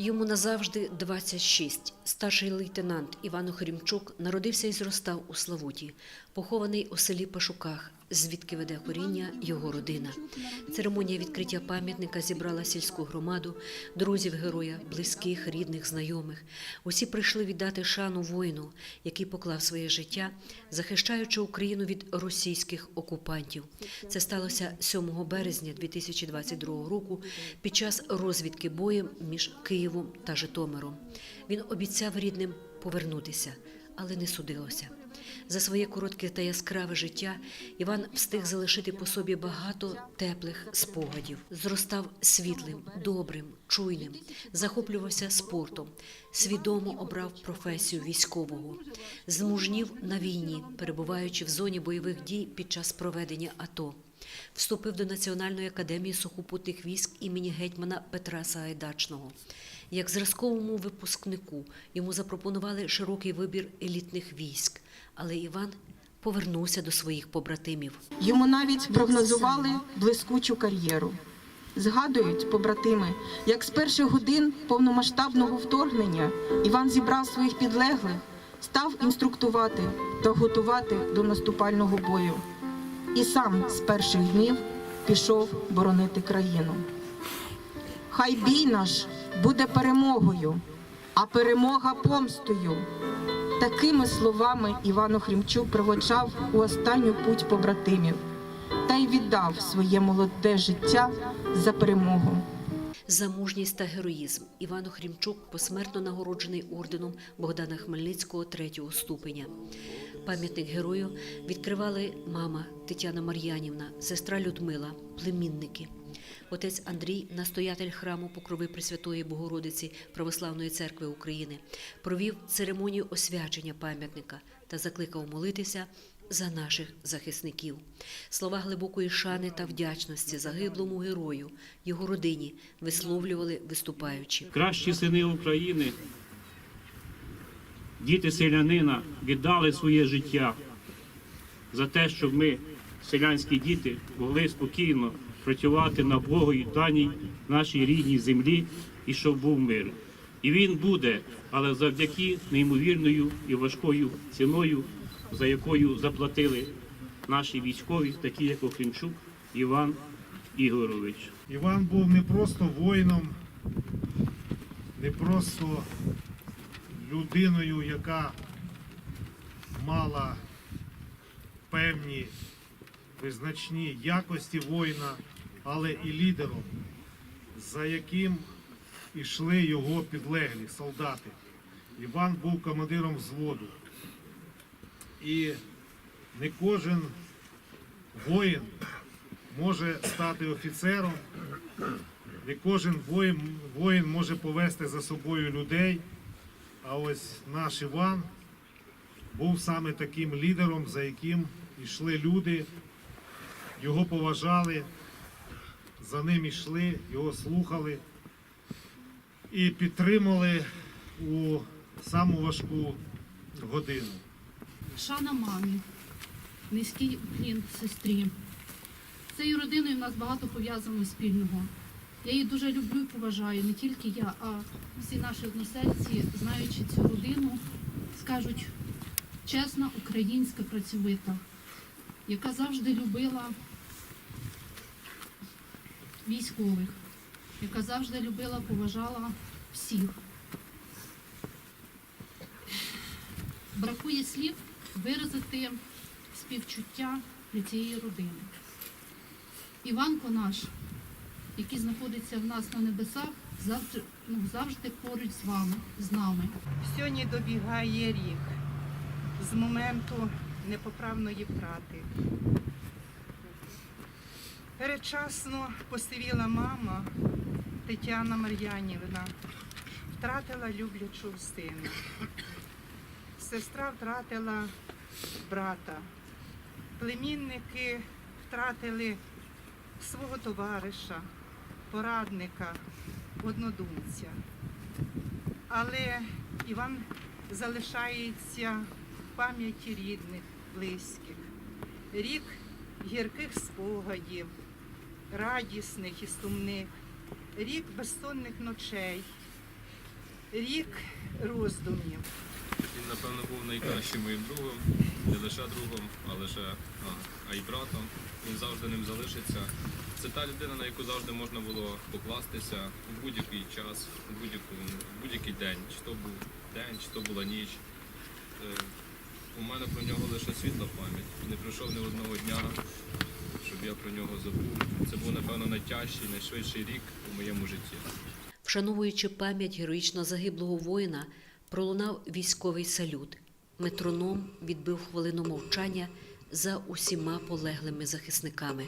Йому назавжди 26. Старший лейтенант Іван Охрімчук народився і зростав у Славуті, похований у селі Пашуках, звідки веде коріння його родина. Церемонія відкриття пам'ятника зібрала сільську громаду, друзів героя, близьких, рідних, знайомих. Усі прийшли віддати шану воїну, який поклав своє життя, захищаючи Україну від російських окупантів. Це сталося 7 березня 2022 року під час розвідки боєм між Києвом та Житомиром. Він обіцяв рідним повернутися, але не судилося. За своє коротке та яскраве життя Іван встиг залишити по собі багато теплих спогадів. Зростав світлим, добрим, чуйним, захоплювався спортом, свідомо обрав професію військового, змужнів на війні, перебуваючи в зоні бойових дій під час проведення АТО. Вступив до Національної академії сухопутних військ імені гетьмана Петра Сагайдачного. Як зразковому випускнику йому запропонували широкий вибір елітних військ, але Іван повернувся до своїх побратимів. Йому навіть прогнозували блискучу кар'єру. Згадують побратими, як з перших годин повномасштабного вторгнення Іван зібрав своїх підлеглих, став інструктувати та готувати до наступального бою. І сам з перших днів пішов боронити країну. Хай бій наш буде перемогою, а перемога помстою. Такими словами Іван Охрімчук проводжав у останню путь побратимів та й віддав своє молоде життя за перемогу. За мужність та героїзм Іван Охрімчук посмертно нагороджений орденом Богдана Хмельницького третього ступеня. Пам'ятник герою відкривали мама Тетяна Мар'янівна, сестра Людмила, племінники. Отець Андрій, настоятель храму Покрови Пресвятої Богородиці Православної церкви України, провів церемонію освячення пам'ятника та закликав молитися за наших захисників. Слова глибокої шани та вдячності загиблому герою, його родині висловлювали виступаючі. Кращі сини України, діти селянина віддали своє життя за те, щоб ми, селянські діти, могли спокійно працювати на Богу даній нашій рідній землі і щоб був мир. І він буде, але завдяки неймовірною і важкою ціною, за якою заплатили наші військові, такі як Охрімчук Іван Ігорович. Іван був не просто воїном, не просто людиною, яка мала певні визначні якості воїна, але і лідером, за яким ішли його підлеглі солдати. Іван був командиром взводу. І не кожен воїн може стати офіцером, не кожен воїн, воїн може повести за собою людей. А ось наш Іван був саме таким лідером, за яким йшли люди, його поважали, за ним йшли, його слухали і підтримали у саму важку годину. Шана мамі, низький уклін сестрі. Цією родиною в нас багато пов'язано спільного. Я її дуже люблю і поважаю, не тільки я, а всі наші односельці, знаючи цю родину, скажуть чесна українська працьовита, яка завжди любила військових, яка завжди любила, поважала всіх. Бракує слів виразити співчуття для цієї родини. Іванко наш, який знаходиться в нас на небесах, завжди, ну, завжди поруч з вами, з нами. Сьогодні добігає рік з моменту непоправної втрати. Передчасно посивіла мама Тетяна Мар'янівна, втратила люблячого сина. Сестра втратила брата. Племінники втратили свого товариша, порадника, однодумця. Але Іван залишається в пам'яті рідних, близьких. Рік гірких спогадів, радісних і сумних, рік безсонних ночей, рік роздумів. Він, напевно, був найкращим моїм другом, не лише другом, а лише а, а й братом. Він завжди ним залишиться. Це та людина, на яку завжди можна було покластися у будь-який час, у будь-який день. Чи то був день, чи то була ніч. Е, У мене про нього лише світла пам'ять. Не пройшов ні одного дня, щоб я про нього забув. Це був, напевно, найтяжчий, найшвидший рік у моєму житті. Вшановуючи пам'ять героїчно загиблого воїна, пролунав військовий салют. Метроном відбив хвилину мовчання за усіма полеглими захисниками.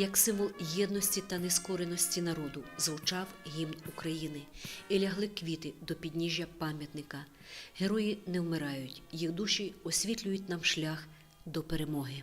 Як символ єдності та нескореності народу звучав гімн України і лягли квіти до підніжжя пам'ятника. Герої не вмирають, їх душі освітлюють нам шлях до перемоги.